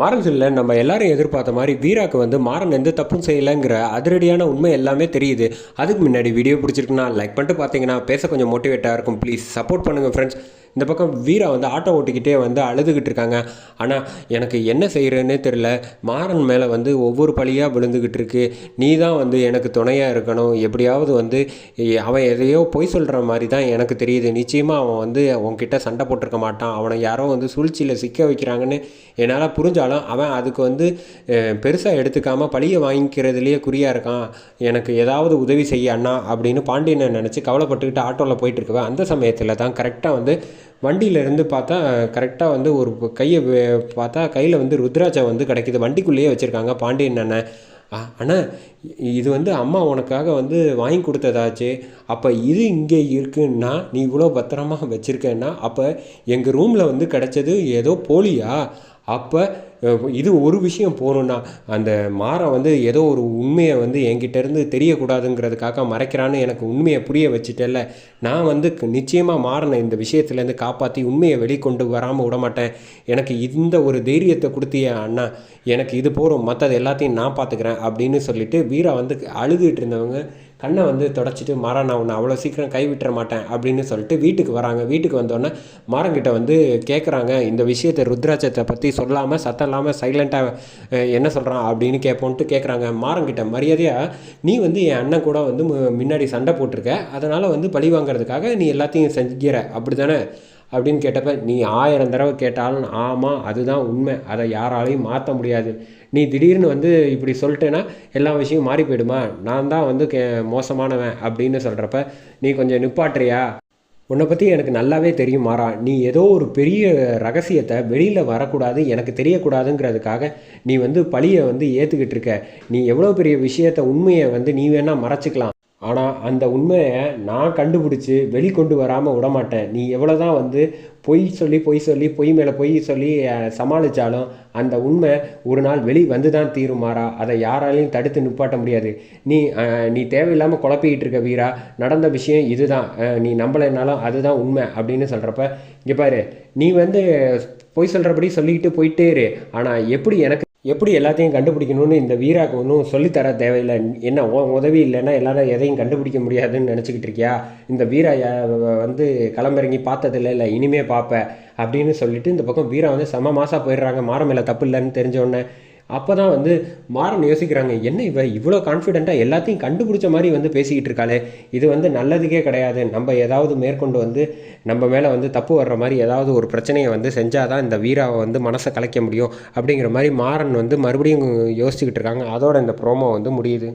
மாறன் சொல்ல நம்ம எல்லாரும் எதிர்பார்த்த மாதிரி வீராக்கு வந்து மாறன் எந்த தப்பும் செய்யலைங்கிற அதிரடியான உண்மை எல்லாமே தெரியுது. அதுக்கு முன்னாடி வீடியோ பிடிச்சிருக்குன்னா லைக் பண்ணிட்டு பார்த்தீங்கன்னா பேச கொஞ்சம் மோட்டிவேட்டாக இருக்கும். ப்ளீஸ் சப்போர்ட் பண்ணுங்கள் ஃப்ரெண்ட்ஸ் இந்த பக்கம் வீரா வந்து ஆட்டோ ஓட்டிக்கிட்டே வந்து அழுதுகிட்டு இருக்காங்க. ஆனால் எனக்கு என்ன செய்கிறேன்னே தெரில மாறன் மேலே வந்து ஒவ்வொரு பழியாக விழுந்துக்கிட்டு இருக்கு. நீ தான் வந்து எனக்கு துணையாக இருக்கணும். எப்படியாவது வந்து அவன் எதையோ பொய் சொல்கிற மாதிரி தான் எனக்கு தெரியுது. நிச்சயமாக அவன் வந்து உன்கிட்ட சண்டை போட்டிருக்க மாட்டான். அவனை யாரோ வந்து சூழ்ச்சியில் சிக்க வைக்கிறாங்கன்னு என்னால் புரிஞ்சாலும் அவன் அதுக்கு வந்து பெருசாக எடுத்துக்காமல் பழியை வாங்கிக்கிறதுலேயே குறியாக இருக்கான். எனக்கு ஏதாவது உதவி செய்ய அண்ணா அப்படின்னு பாண்டியனை நினச்சி கவலைப்பட்டுக்கிட்டு ஆட்டோவில் போயிட்டு இருக்கவன் அந்த சமயத்தில் தான் கரெக்டாக வந்து வண்டியிலேருந்து பார்த்தா கரெக்டாக வந்து ஒரு கையை பார்த்தா கையில் வந்து ருத்ராஜா வந்து கிடைக்கிது. வண்டிக்குள்ளேயே வச்சுருக்காங்க பாண்டியன் அண்ணன். அண்ணா இது வந்து அம்மா உனக்காக வந்து வாங்கி கொடுத்ததாச்சு. அப்போ இது இங்கே இருக்குன்னா நீ இவ்வளோ பத்திரமா வச்சுருக்கேன்னா அப்போ எங்கள் ரூமில் வந்து கிடைச்சது ஏதோ போலியா? அப்போ இது ஒரு விஷயம் போகணுன்னா அந்த மாறன் வந்து ஏதோ ஒரு உண்மையை வந்து என்கிட்டேருந்து தெரியக்கூடாதுங்கிறதுக்காக மறைக்கிறான்னு எனக்கு உண்மையை புரிய வச்சுட்டேல்ல. நான் வந்து நிச்சயமாக மாறனை இந்த விஷயத்துலேருந்து காப்பாற்றி உண்மையை வெளிக்கொண்டு வராமல் விட மாட்டேன் எனக்கு இந்த ஒரு தைரியத்தை கொடுத்திய அண்ணா எனக்கு இது போகிறோம் மற்றது எல்லாத்தையும் நான் பார்த்துக்கிறேன் அப்படின்னு சொல்லிட்டு வீரா வந்து அழுதுகிட்டு இருந்தவங்க கண்ணை வந்து தொடச்சிட்டு மாறன் நான் உன்னை அவ்வளோ சீக்கிரம் கைவிட்டுற மாட்டேன் அப்படின்னு சொல்லிட்டு வீட்டுக்கு வராங்க. வீட்டுக்கு வந்தோடனே மாறங்கிட்ட வந்து கேட்குறாங்க இந்த விஷயத்தை ருத்ராட்சத்தை பற்றி சொல்லாமல் சத்தம் இல்லாமல் சைலண்ட்டாக என்ன சொல்கிறான் அப்படின்னு கேட்போன்ட்டு கேட்குறாங்க மாறங்கிட்ட மரியாதையாக நீ வந்து என் அண்ணன் கூட வந்து மு- முன்னாடி சண்டை போட்டிருக்க. அதனால் வந்து பழி வாங்குறதுக்காக நீ எல்லாத்தையும் செஞ்சுக்கிற. அப்படி தானே அப்படின்னு கேட்டப்ப நீ ஆயிரம் தடவை கேட்டாலும் ஆமாம் அதுதான் உண்மை. அதை யாராலையும் மாற்ற முடியாது. நீ திடீர்னு வந்து இப்படி சொல்லிட்டேன்னா எல்லா விஷயம் மாறி போயிடுமா? நான் தான் வந்து கே மோசமானவன் அப்படின்னு சொல்கிறப்ப நீ கொஞ்சம் நிப்பாட்டுறியா? உன்னை பற்றி எனக்கு நல்லாவே தெரியும் மாறா. நீ ஏதோ ஒரு பெரிய ரகசியத்தை வெளியில் வரக்கூடாது எனக்கு தெரியக்கூடாதுங்கிறதுக்காக நீ வந்து பழியை வந்து ஏற்றுக்கிட்டு இருக்க. நீ எவ்வளோ பெரிய விஷயத்த உண்மையை வந்து நீ வேணால் மறைச்சிக்கலாம். ஆனால் அந்த உண்மையை நான் கண்டுபிடிச்சி வெளிக்கொண்டு வராமல் விட மாட்டேன் நீ எவ்வளோ தான் வந்து பொய் சொல்லி பொய் சொல்லி பொய் மேலே பொய் சொல்லி சமாளித்தாலும் அந்த உண்மை ஒரு நாள் வெளி வந்து தான் தீரும் மாறா அதை யாராலையும் தடுத்து நிப்பாட்ட முடியாது. நீ நீ தேவையில்லாமல் குழப்பிக்கிட்டு இருக்க வீரா. நடந்த விஷயம் இதுதான். நீ நம்பலைனாலும் அதுதான் உண்மை அப்படின்னு சொல்கிறப்ப இங்கே பாரு நீ வந்து பொய் சொல்கிறபடி சொல்லிக்கிட்டு போயிட்டே இரு. ஆனால் எப்படி எனக்கு எப்படி எல்லாத்தையும் கண்டுபிடிக்கணும்னு இந்த வீராக்கு ஒன்றும் சொல்லித்தர தேவையில்லை. என்ன உதவி இல்லைன்னா எல்லாரும் எதையும் கண்டுபிடிக்க முடியாதுன்னு நினச்சிக்கிட்டு இருக்கியா? இந்த வீரா வந்து களமிறங்கி பார்த்ததில்ல இல்லை இனிமே பார்ப்பேன் அப்படின்னு சொல்லிட்டு இந்த பக்கம் வீரா வந்து செம மாதம் போயிடுறாங்க. மாற மேலே தப்பு இல்லைன்னு தெரிஞ்ச அப்போ தான் வந்து மாறன் யோசிக்கிறாங்க என்ன இவ? இவ்வளோ கான்ஃபிடென்ட்டாக எல்லாத்தையும் கண்டுபிடிச்ச மாதிரி வந்து பேசிக்கிட்டு இருக்காளே. இது வந்து நல்லதுக்கே கிடையாது. நம்ம ஏதாவது மேற்கொண்டு வந்து நம்ம மேலே வந்து தப்பு வர்ற மாதிரி ஏதாவது ஒரு பிரச்சனையை வந்து செஞ்சால் தான் இந்த வீராவை வந்து மனசை கலைக்க முடியும். அப்படிங்கிற மாதிரி மாறன் வந்து மறுபடியும் யோசிச்சுக்கிட்டு இருக்காங்க. அதோட இந்த ப்ரோமோ வந்து முடியுது.